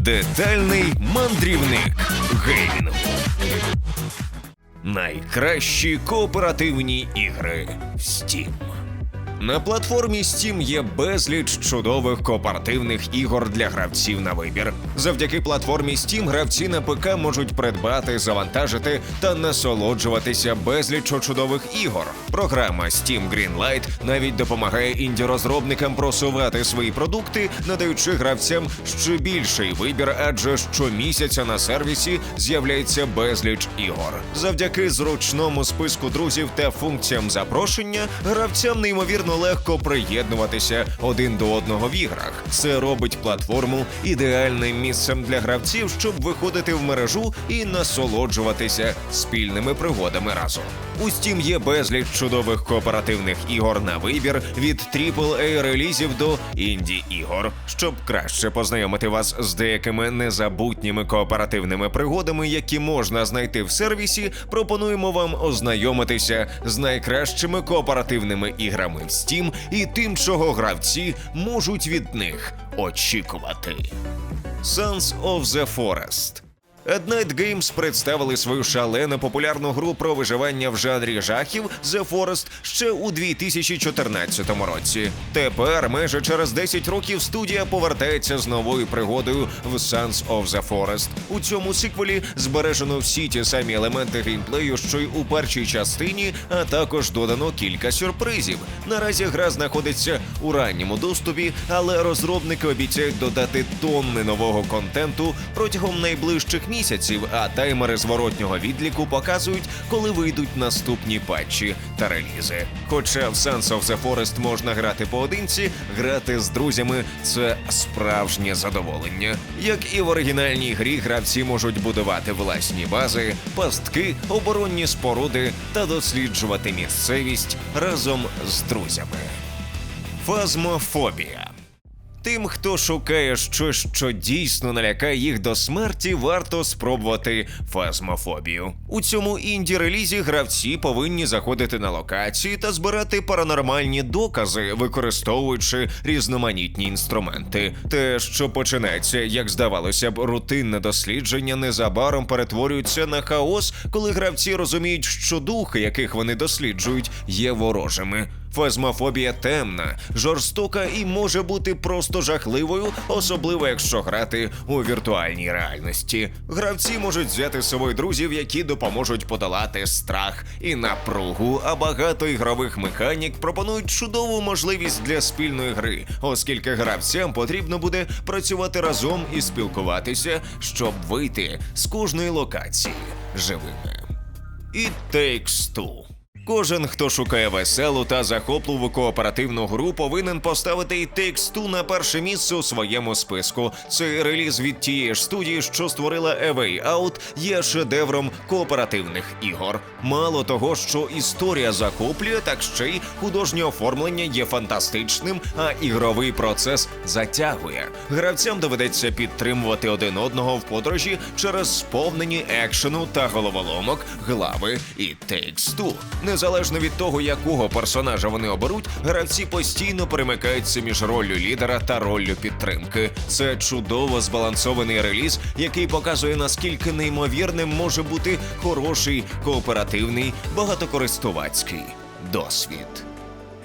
Детальний мандрівник геймінгу. Найкращі кооперативні ігри в Steam. На платформі Steam є безліч чудових кооперативних ігор для гравців на вибір. Завдяки платформі Steam гравці на ПК можуть придбати, завантажити та насолоджуватися безліччю чудових ігор. Програма Steam Greenlight навіть допомагає інді-розробникам просувати свої продукти, надаючи гравцям ще більший вибір, адже щомісяця на сервісі з'являється безліч ігор. Завдяки зручному списку друзів та функціям запрошення гравцям неймовірно легко приєднуватися один до одного в іграх. Це робить платформу ідеальним місцем для гравців, щоб виходити в мережу і насолоджуватися спільними пригодами разом. У Steam є безліч чудових кооперативних ігор на вибір від aaa релізів до інді ігор. Щоб краще познайомити вас з деякими незабутніми кооперативними пригодами, які можна знайти в сервісі, пропонуємо вам ознайомитися з найкращими кооперативними іграми в Steam і тим, чого гравці можуть від них очікувати. Sons of the Forest At Night Games представили свою шалено популярну гру про виживання в жанрі жахів The Forest ще у 2014 році. Тепер, майже через 10 років, студія повертається з новою пригодою в Sons of the Forest. У цьому сиквелі збережено всі ті самі елементи геймплею, що й у першій частині, а також додано кілька сюрпризів. Наразі гра знаходиться у ранньому доступі, але розробники обіцяють додати тонни нового контенту протягом найближчих місяців, а таймери зворотнього відліку показують, коли вийдуть наступні патчі та релізи. Хоча в Sons of the Forest можна грати поодинці, грати з друзями це справжнє задоволення. Як і в оригінальній грі, гравці можуть будувати власні бази, пастки, оборонні споруди та досліджувати місцевість разом з друзями. Фазмофобія. Тим, хто шукає щось, що дійсно налякає їх до смерті, варто спробувати фазмофобію. У цьому інді-релізі гравці повинні заходити на локації та збирати паранормальні докази, використовуючи різноманітні інструменти. Те, що починається, як здавалося б, рутинне дослідження, незабаром перетворюється на хаос, коли гравці розуміють, що духи, яких вони досліджують, є ворожими. Фазмофобія темна, жорстока і може бути просто жахливою, особливо якщо грати у віртуальній реальності. Гравці можуть взяти з собою друзів, які допоможуть подолати страх і напругу. А багато ігрових механік пропонують чудову можливість для спільної гри, оскільки гравцям потрібно буде працювати разом і спілкуватися, щоб вийти з кожної локації живими. It Takes Two Кожен, хто шукає веселу та захопливу кооперативну гру, повинен поставити і Two на перше місце у своєму списку. Цей реліз від тієї ж студії, що створила A Way Out, є шедевром кооперативних ігор. Мало того, що історія захоплює, так ще й художнє оформлення є фантастичним, а ігровий процес затягує. Гравцям доведеться підтримувати один одного в подорожі через сповнені екшену та головоломок, глави і Takes Two. Незалежно від того, якого персонажа вони оберуть, гравці постійно перемикаються між роллю лідера та роллю підтримки. Це чудово збалансований реліз, який показує наскільки неймовірним може бути хороший кооперативний багатокористувацький досвід.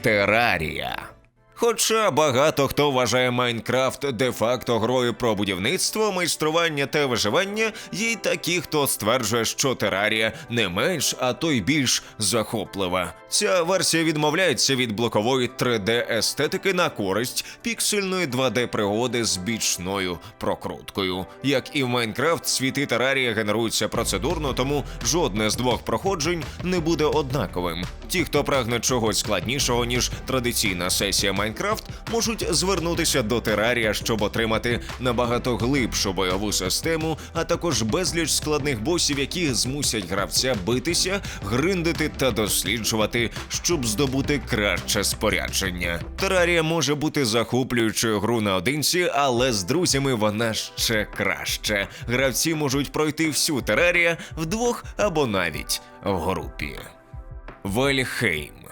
Терарія. Хоча багато хто вважає Майнкрафт де-факто грою про будівництво, майстрування та виживання, є й такі, хто стверджує, що терарія не менш, а то й більш захоплива. Ця версія відмовляється від блокової 3D-естетики на користь піксельної 2D-пригоди з бічною прокруткою. Як і в Майнкрафт, світи терарія генеруються процедурно, тому жодне з двох проходжень не буде однаковим. Ті, хто прагне чогось складнішого ніж традиційна сесія Майнкрафт, можуть звернутися до терарія, щоб отримати набагато глибшу бойову систему, а також безліч складних босів, які змусять гравця битися, гриндити та досліджувати, щоб здобути краще спорядження. Терарія може бути захоплюючою гру наодинці, але з друзями вона ще краще. Гравці можуть пройти всю терарія вдвох або навіть в групі. Вельхейм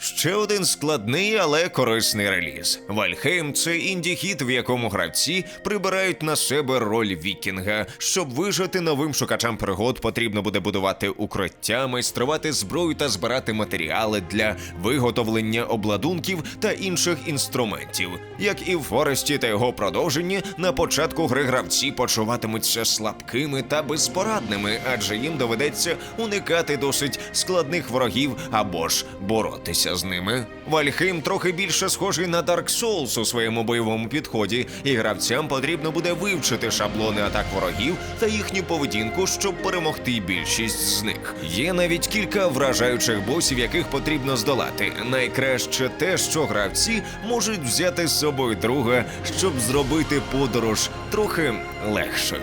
Ще один складний, але корисний реліз. Вальхейм це інді-хіт, в якому гравці прибирають на себе роль вікінга. Щоб вижити новим шукачам пригод, потрібно буде будувати укриття, майструвати зброю та збирати матеріали для виготовлення обладунків та інших інструментів. Як і в Форесті та його продовженні, на початку гри гравці почуватимуться слабкими та безпорадними, адже їм доведеться уникати досить складних ворогів або ж боротися з ними. Вальхейм трохи більше схожий на Dark Souls у своєму бойовому підході, і гравцям потрібно буде вивчити шаблони атак ворогів та їхню поведінку, щоб перемогти більшість з них. Є навіть кілька вражаючих босів, яких потрібно здолати. Найкраще те, що гравці можуть взяти з собою друга, щоб зробити подорож трохи легшою.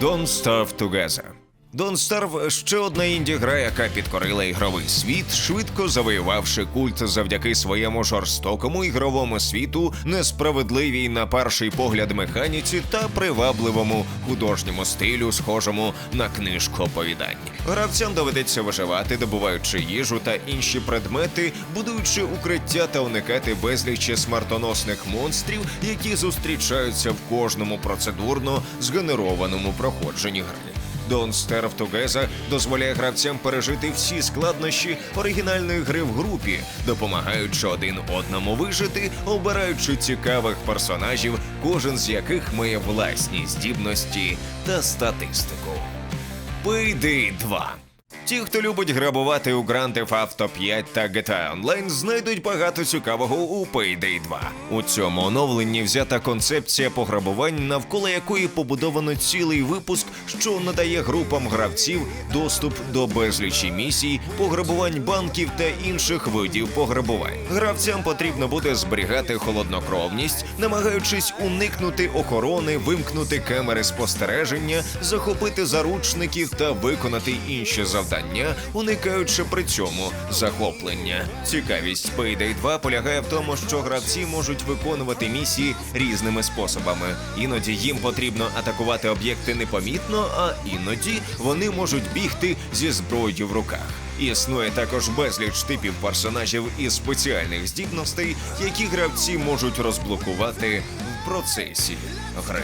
Don't Starve Together. Don't Starve – ще одна інді-гра, яка підкорила ігровий світ, швидко завоювавши культ завдяки своєму жорстокому ігровому світу, несправедливій на перший погляд механіці та привабливому художньому стилю, схожому на книжку оповідань. Гравцям доведеться виживати, добуваючи їжу та інші предмети, будуючи укриття та уникати безлічі смертоносних монстрів, які зустрічаються в кожному процедурно згенерованому проходженні гри. Don't Starve Together дозволяє гравцям пережити всі складнощі оригінальної гри в групі, допомагаючи один одному вижити, обираючи цікавих персонажів, кожен з яких має власні здібності та статистику. Payday 2 Ті, хто любить грабувати у Grand Theft Auto 5 та GTA Online, знайдуть багато цікавого у Payday 2. У цьому оновленні взята концепція пограбувань, навколо якої побудовано цілий випуск, що надає групам гравців доступ до безлічі місій, пограбувань банків та інших видів пограбувань. Гравцям потрібно буде зберігати холоднокровність, намагаючись уникнути охорони, вимкнути камери спостереження, захопити заручників та виконати інші завдання, уникаючи при цьому захоплення. Цікавість Payday 2 полягає в тому, що гравці можуть виконувати місії різними способами. Іноді їм потрібно атакувати об'єкти непомітно, а іноді вони можуть бігти зі зброєю в руках. Існує також безліч типів персонажів і спеціальних здібностей, які гравці можуть розблокувати в процесі гри.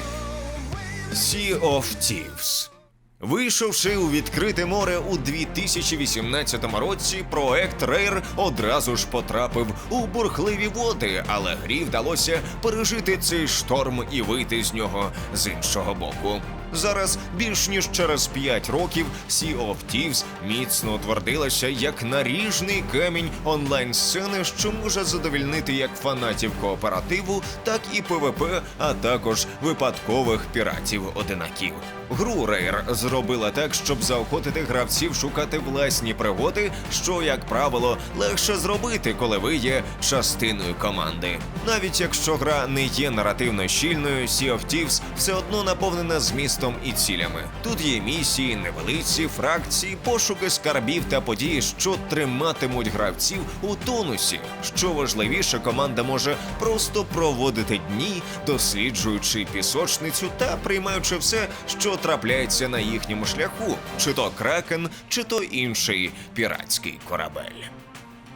Sea of Thieves Вийшовши у відкрите море у 2018 році, проект Рейр одразу ж потрапив у бурхливі води, але грі вдалося пережити цей шторм і вийти з нього з іншого боку. Зараз більш ніж через 5 років Sea of Thieves міцно утвердилася як наріжний камінь онлайн-сцени, що може задовільнити як фанатів кооперативу, так і ПВП, а також випадкових піратів-одинаків. Гру Rare зробила так, щоб заохотити гравців шукати власні пригоди, що, як правило, легше зробити, коли ви є частиною команди. Навіть якщо гра не є наративно щільною, Sea of Thieves все одно наповнена змістом і цілями. Тут є місії, невелиці, фракції, пошуки скарбів та події, що триматимуть гравців у тонусі. Що важливіше, команда може просто проводити дні, досліджуючи пісочницю та приймаючи все, що трапляється на їхньому шляху, чи то кракен, чи то інший піратський корабель.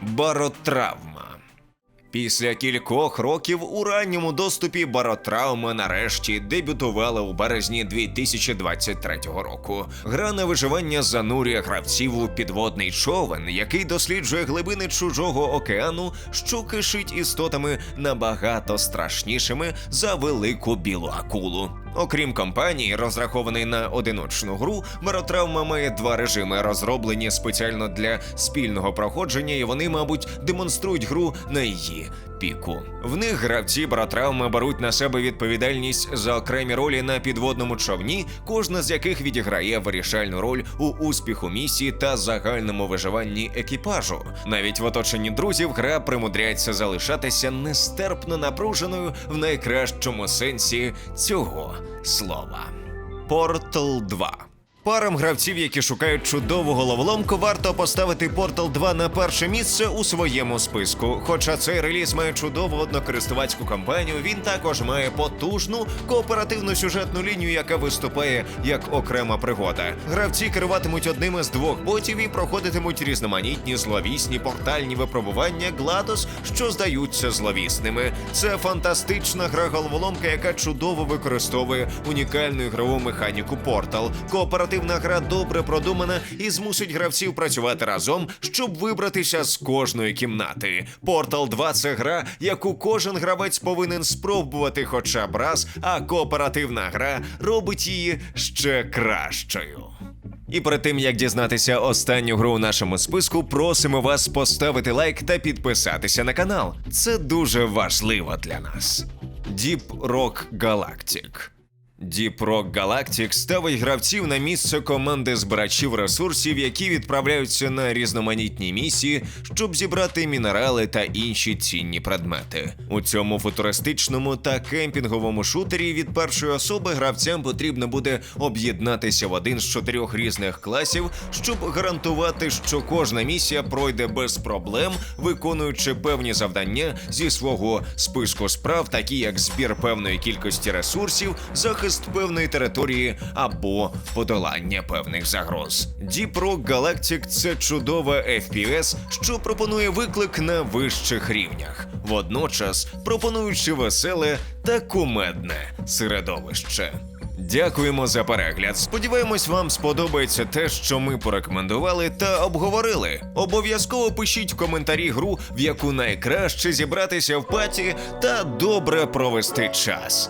Баротравма. Після кількох років у ранньому доступі баротравми нарешті дебютувала у березні 2023 року. Гра на виживання занурює гравців у підводний човен, який досліджує глибини чужого океану, що кишить істотами набагато страшнішими за велику білу акулу. Окрім кампанії, розрахованої на одиночну гру, Баротравма має два режими, розроблені спеціально для спільного проходження, і вони, мабуть, демонструють гру на її піку. В них гравці Баротравми беруть на себе відповідальність за окремі ролі на підводному човні, кожна з яких відіграє вирішальну роль у успіху місії та загальному виживанні екіпажу. Навіть в оточенні друзів гра примудряється залишатися нестерпно напруженою в найкращому сенсі цього слова. Portal 2 Парам гравців, які шукають чудову головоломку, варто поставити Portal 2 на перше місце у своєму списку. Хоча цей реліз має чудову однокористувацьку кампанію, він також має потужну кооперативну сюжетну лінію, яка виступає як окрема пригода. Гравці керуватимуть одним із двох ботів і проходитимуть різноманітні зловісні портальні випробування GLaDOS, що здаються зловісними. Це фантастична гра головоломка, яка чудово використовує унікальну ігрову механіку Portal. Кооперативна гра добре продумана і змусить гравців працювати разом, щоб вибратися з кожної кімнати. Portal 2 – це гра, яку кожен гравець повинен спробувати хоча б раз, а кооперативна гра робить її ще кращою. І перед тим як дізнатися останню гру у нашому списку, просимо вас поставити лайк та підписатися на канал. Це дуже важливо для нас. Deep Rock Galactic Rock Galactic ставить гравців на місце команди збирачів ресурсів, які відправляються на різноманітні місії, щоб зібрати мінерали та інші цінні предмети. У цьому футуристичному та кемпінговому шутері від першої особи гравцям потрібно буде об'єднатися в один з чотирьох різних класів, щоб гарантувати, що кожна місія пройде без проблем, виконуючи певні завдання зі свого списку справ, такі як збір певної кількості ресурсів, захист певної території або подолання певних загроз. Deep Rock Galactic – це чудова FPS, що пропонує виклик на вищих рівнях, водночас пропонуючи веселе та кумедне середовище. Дякуємо за перегляд. Сподіваємось, вам сподобається те, що ми порекомендували та обговорили. Обов'язково пишіть в коментарі гру, в яку найкраще зібратися в паті та добре провести час.